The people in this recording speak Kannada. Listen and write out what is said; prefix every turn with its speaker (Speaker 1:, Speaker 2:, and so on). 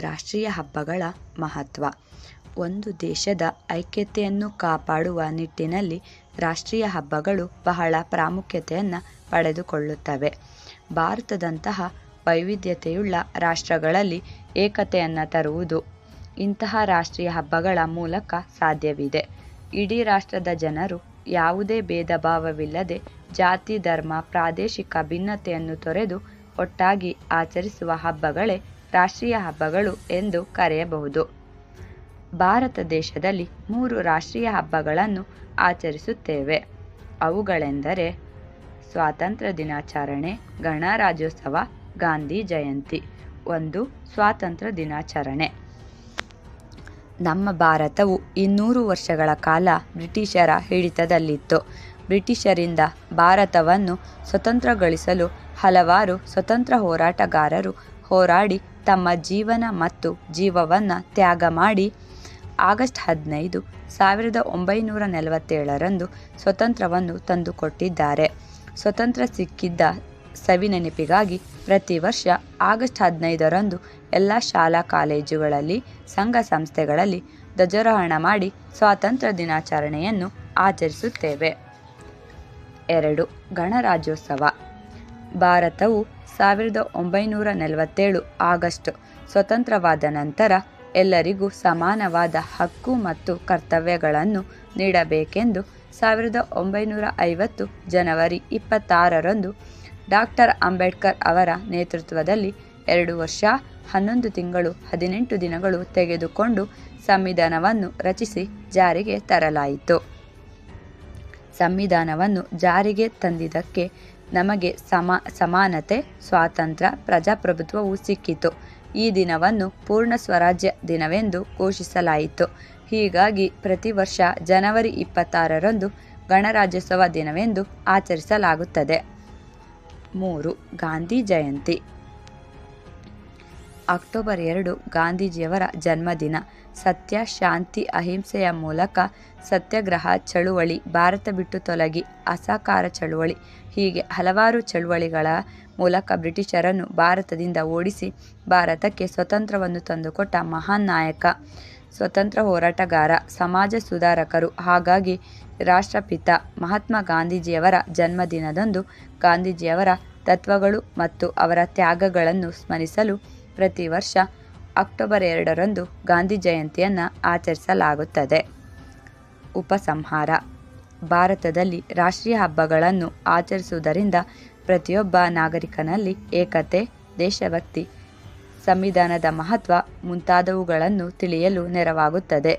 Speaker 1: ರಾಷ್ಟ್ರೀಯ ಹಬ್ಬಗಳ ಮಹತ್ವ. ಒಂದು ದೇಶದ ಐಕ್ಯತೆಯನ್ನು ಕಾಪಾಡುವ ನಿಟ್ಟಿನಲ್ಲಿ ರಾಷ್ಟ್ರೀಯ ಹಬ್ಬಗಳು ಬಹಳ ಪ್ರಾಮುಖ್ಯತೆಯನ್ನು ಪಡೆದುಕೊಳ್ಳುತ್ತವೆ. ಭಾರತದಂತಹ ವೈವಿಧ್ಯತೆಯುಳ್ಳ ರಾಷ್ಟ್ರಗಳಲ್ಲಿ ಏಕತೆಯನ್ನು ತರುವುದು ಇಂತಹ ರಾಷ್ಟ್ರೀಯ ಹಬ್ಬಗಳ ಮೂಲಕ ಸಾಧ್ಯವಿದೆ. ಇಡೀ ರಾಷ್ಟ್ರದ ಜನರು ಯಾವುದೇ ಭೇದ ಭಾವವಿಲ್ಲದೆ ಜಾತಿ, ಧರ್ಮ, ಪ್ರಾದೇಶಿಕ ಭಿನ್ನತೆಯನ್ನು ತೊರೆದು ಒಟ್ಟಾಗಿ ಆಚರಿಸುವ ಹಬ್ಬಗಳೇ ರಾಷ್ಟ್ರೀಯ ಹಬ್ಬಗಳು ಎಂದು ಕರೆಯಬಹುದು. ಭಾರತ ದೇಶದಲ್ಲಿ ಮೂರು ರಾಷ್ಟ್ರೀಯ ಹಬ್ಬಗಳನ್ನು ಆಚರಿಸುತ್ತೇವೆ. ಅವುಗಳೆಂದರೆ ಸ್ವಾತಂತ್ರ್ಯ ದಿನಾಚರಣೆ, ಗಣರಾಜ್ಯೋತ್ಸವ, ಗಾಂಧಿ ಜಯಂತಿ, ಒಂದು ಸ್ವಾತಂತ್ರ್ಯ ದಿನಾಚರಣೆ. ನಮ್ಮ ಭಾರತವು ಇನ್ನೂರು ವರ್ಷಗಳ ಕಾಲ ಬ್ರಿಟಿಷರ ಹಿಡಿತದಲ್ಲಿತ್ತು. ಬ್ರಿಟಿಷರಿಂದ ಭಾರತವನ್ನು ಸ್ವತಂತ್ರಗೊಳಿಸಲು ಹಲವಾರು ಸ್ವತಂತ್ರ ಹೋರಾಟಗಾರರು ಹೋರಾಡಿ ತಮ್ಮ ಜೀವನ ಮತ್ತು ಜೀವವನ್ನು ತ್ಯಾಗ ಮಾಡಿ ಆಗಸ್ಟ್ ಹದಿನೈದು ಸಾವಿರದ ಒಂಬೈನೂರ ನಲವತ್ತೇಳರಂದು ಸ್ವತಂತ್ರವನ್ನು ತಂದುಕೊಟ್ಟಿದ್ದಾರೆ. ಸ್ವತಂತ್ರ ಸಿಕ್ಕಿದ್ದ ಸವಿನೆನಪಿಗಾಗಿ ಪ್ರತಿ ವರ್ಷ ಆಗಸ್ಟ್ ಹದಿನೈದರಂದು ಎಲ್ಲ ಶಾಲಾ ಕಾಲೇಜುಗಳಲ್ಲಿ, ಸಂಘ ಸಂಸ್ಥೆಗಳಲ್ಲಿ ಧ್ವಜಾರೋಹಣ ಮಾಡಿ ಸ್ವಾತಂತ್ರ್ಯ ದಿನಾಚರಣೆಯನ್ನು ಆಚರಿಸುತ್ತೇವೆ. ಎರಡು ಗಣರಾಜ್ಯೋತ್ಸವ. ಭಾರತವು ಸಾವಿರದ ಒಂಬೈನೂರ ನಲವತ್ತೇಳು ಆಗಸ್ಟ್ ಸ್ವತಂತ್ರವಾದ ನಂತರ ಎಲ್ಲರಿಗೂ ಸಮಾನವಾದ ಹಕ್ಕು ಮತ್ತು ಕರ್ತವ್ಯಗಳನ್ನು ನೀಡಬೇಕೆಂದು ಸಾವಿರದ ಒಂಬೈನೂರ ಐವತ್ತು ಜನವರಿ ಇಪ್ಪತ್ತಾರರಂದು ಡಾಕ್ಟರ್ ಅಂಬೇಡ್ಕರ್ ಅವರ ನೇತೃತ್ವದಲ್ಲಿ ಎರಡು ವರ್ಷ, ಹನ್ನೊಂದು ತಿಂಗಳು, ಹದಿನೆಂಟು ದಿನಗಳು ತೆಗೆದುಕೊಂಡು ಸಂವಿಧಾನವನ್ನು ರಚಿಸಿ ಜಾರಿಗೆ ತರಲಾಯಿತು. ಸಂವಿಧಾನವನ್ನು ಜಾರಿಗೆ ತಂದಿದ್ದಕ್ಕೆ ನಮಗೆ ಸಮ, ಸಮಾನತೆ, ಸ್ವಾತಂತ್ರ್ಯ, ಪ್ರಜಾಪ್ರಭುತ್ವವು ಸಿಕ್ಕಿತು. ಈ ದಿನವನ್ನು ಪೂರ್ಣ ಸ್ವರಾಜ್ಯ ದಿನವೆಂದು ಘೋಷಿಸಲಾಯಿತು. ಹೀಗಾಗಿ ಪ್ರತಿ ವರ್ಷ ಜನವರಿ ಇಪ್ಪತ್ತಾರರಂದು ಗಣರಾಜ್ಯೋತ್ಸವ ದಿನವೆಂದು ಆಚರಿಸಲಾಗುತ್ತದೆ. ಮೂರು ಗಾಂಧಿ ಜಯಂತಿ. ಅಕ್ಟೋಬರ್ ಎರಡು ಗಾಂಧೀಜಿಯವರ ಜನ್ಮದಿನ. ಸತ್ಯ, ಶಾಂತಿ, ಅಹಿಂಸೆಯ ಮೂಲಕ ಸತ್ಯಾಗ್ರಹ ಚಳುವಳಿ, ಭಾರತ ಬಿಟ್ಟು ತೊಲಗಿ ಅಸಹಕಾರ ಚಳುವಳಿ, ಹೀಗೆ ಹಲವಾರು ಚಳುವಳಿಗಳ ಮೂಲಕ ಬ್ರಿಟಿಷರನ್ನು ಭಾರತದಿಂದ ಓಡಿಸಿ ಭಾರತಕ್ಕೆ ಸ್ವತಂತ್ರವನ್ನು ತಂದುಕೊಟ್ಟ ಮಹಾನ್ ನಾಯಕ, ಸ್ವತಂತ್ರ ಹೋರಾಟಗಾರ, ಸಮಾಜ ಸುಧಾರಕರು ಹಾಗಾಗಿ ರಾಷ್ಟ್ರಪಿತ ಮಹಾತ್ಮ ಗಾಂಧೀಜಿಯವರ ಜನ್ಮದಿನದಂದು ಗಾಂಧೀಜಿಯವರ ತತ್ವಗಳು ಮತ್ತು ಅವರ ತ್ಯಾಗಗಳನ್ನು ಸ್ಮರಿಸಲು ಪ್ರತಿ ವರ್ಷ ಅಕ್ಟೋಬರ್ ಎರಡರಂದು ಗಾಂಧಿ ಜಯಂತಿಯನ್ನು ಆಚರಿಸಲಾಗುತ್ತದೆ. ಉಪಸಂಹಾರ. ಭಾರತದಲ್ಲಿ ರಾಷ್ಟ್ರೀಯ ಹಬ್ಬಗಳನ್ನು ಆಚರಿಸುವುದರಿಂದ ಪ್ರತಿಯೊಬ್ಬ ನಾಗರಿಕನಲ್ಲಿ ಏಕತೆ, ದೇಶಭಕ್ತಿ, ಸಂವಿಧಾನದ ಮಹತ್ವ ಮುಂತಾದವುಗಳನ್ನು ತಿಳಿಯಲು ನೆರವಾಗುತ್ತದೆ.